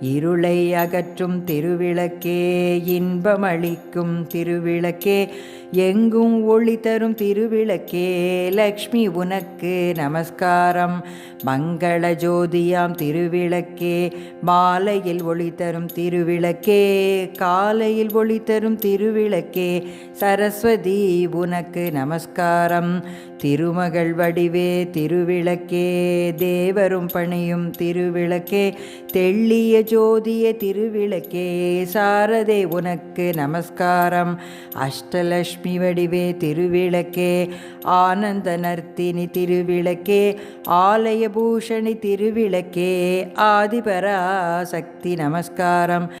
இருளை அகற்றும் திருவிளக்கே இன்பமளிக்கும் திருவிளக்கே எங்கும் ஒளி தரும் திருவிளக்கே லக்ஷ்மி உனக்கு நமஸ்காரம். மங்கள ஜோதியாம் திருவிளக்கே மாலையில் ஒளி தரும் திருவிளக்கே காலையில் ஒளி தரும் திருவிளக்கே சரஸ்வதி உனக்கு நமஸ்காரம். திருமகள் வடிவே திருவிளக்கே தேவரும் பணியும் திருவிளக்கே தெள்ளிய ஜோதிய திருவிளக்கே சாரதே உனக்கு நமஸ்காரம். அஷ்டலக்ஷ்மி வடிவே திருவிளக்கே ஆனந்த நர்த்தினி திருவிளக்கே ஆலய பூஷணி திருவிளக்கே ஆதிபரா சக்தி நமஸ்காரம்.